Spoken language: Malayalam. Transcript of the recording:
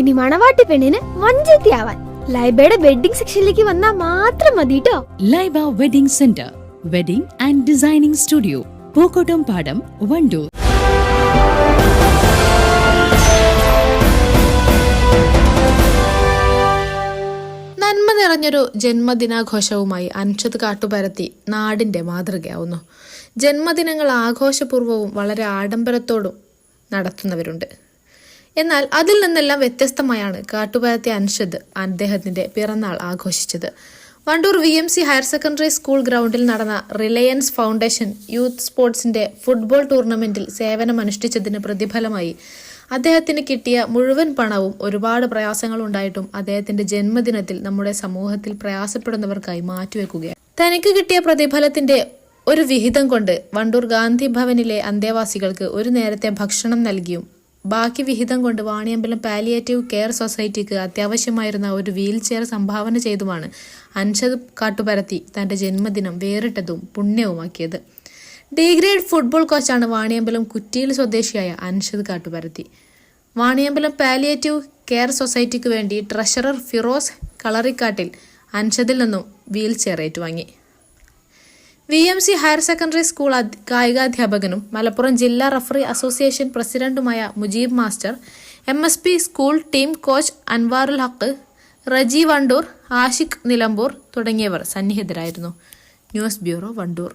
ഇനി മണവാട്ടി പെണ്ണിന് വഞ്ചത്തിയാവാൻ ലൈബയുടെ വെഡിങ് സെക്ഷനിലേക്ക് വന്നാൽ മാത്രം മതി കേട്ടോ Laiba wedding centre wedding and designing studio Pookottam Padam Wandoor. നന്മ നിറഞ്ഞൊരു ജന്മദിനാഘോഷവുമായി അൻഷത് കാട്ടുപരത്തി നാടിന്റെ മാതൃകയാവുന്നു. ജന്മദിനങ്ങൾ ആഘോഷപൂർവവും വളരെ ആഡംബരത്തോടും നടത്തുന്നവരുണ്ട്. എന്നാൽ അതിൽ നിന്നെല്ലാം വ്യത്യസ്തമായാണ് കാട്ടുപരത്തി അൻഷദ് അദ്ദേഹത്തിന്റെ പിറന്നാൾ ആഘോഷിച്ചത്. Wandoor V M C higher secondary school ഗ്രൗണ്ടിൽ നടന്ന റിലയൻസ് ഫൗണ്ടേഷൻ യൂത്ത് സ്പോർട്സിന്റെ ഫുട്ബോൾ ടൂർണമെന്റിൽ സേവനമനുഷ്ഠിച്ചതിന് പ്രതിഫലമായി അദ്ദേഹത്തിന് കിട്ടിയ മുഴുവൻ പണവും ഒരുപാട് പ്രയാസങ്ങൾ ഉണ്ടായിട്ടും അദ്ദേഹത്തിന്റെ ജന്മദിനത്തിൽ നമ്മുടെ സമൂഹത്തിൽ പ്രയാസപ്പെടുന്നവർക്കായി മാറ്റിവെക്കുകയാണ്. തനിക്ക് കിട്ടിയ പ്രതിഫലത്തിന്റെ ഒരു വിഹിതം കൊണ്ട് വണ്ടൂർ ഗാന്ധി ഭവനിലെ അന്തേവാസികൾക്ക് ഒരു നേരത്തെ ഭക്ഷണം നൽകിയും ബാക്കി വിഹിതം കൊണ്ട് വാണിയമ്പലം പാലിയേറ്റീവ് കെയർ സൊസൈറ്റിക്ക് അത്യാവശ്യമായിരുന്ന ഒരു വീൽ ചെയർ സംഭാവന ചെയ്തുമാണ് അൻഷദ് കാട്ടുപരത്തി തന്റെ ജന്മദിനം വേറിട്ടതും പുണ്യവുമാക്കിയത്. ഡി ഗ്രേഡ് ഫുട്ബോൾ കോച്ചാണ് വാണിയമ്പലം കുറ്റിയിൽ സ്വദേശിയായ അൻഷദ് കാട്ടുപരത്തി. വാണിയമ്പലം പാലിയേറ്റീവ് കെയർ സൊസൈറ്റിക്ക് വേണ്ടി ട്രഷറർ ഫിറോസ് കളറിക്കാട്ടിൽ അൻഷദിൽ നിന്നും വീൽ ചെയർ ഏറ്റുവാങ്ങി. V M C higher secondary school കായികാധ്യാപകനും Malappuram ജില്ലാ റഫറി അസോസിയേഷൻ പ്രസിഡന്റുമായ Mujeeb master M S P school team coach Anwarul Haq Reji Wandoor Ashiq Nilambur തുടങ്ങിയവർ സന്നിഹിതരായിരുന്നു. News bureau Wandoor.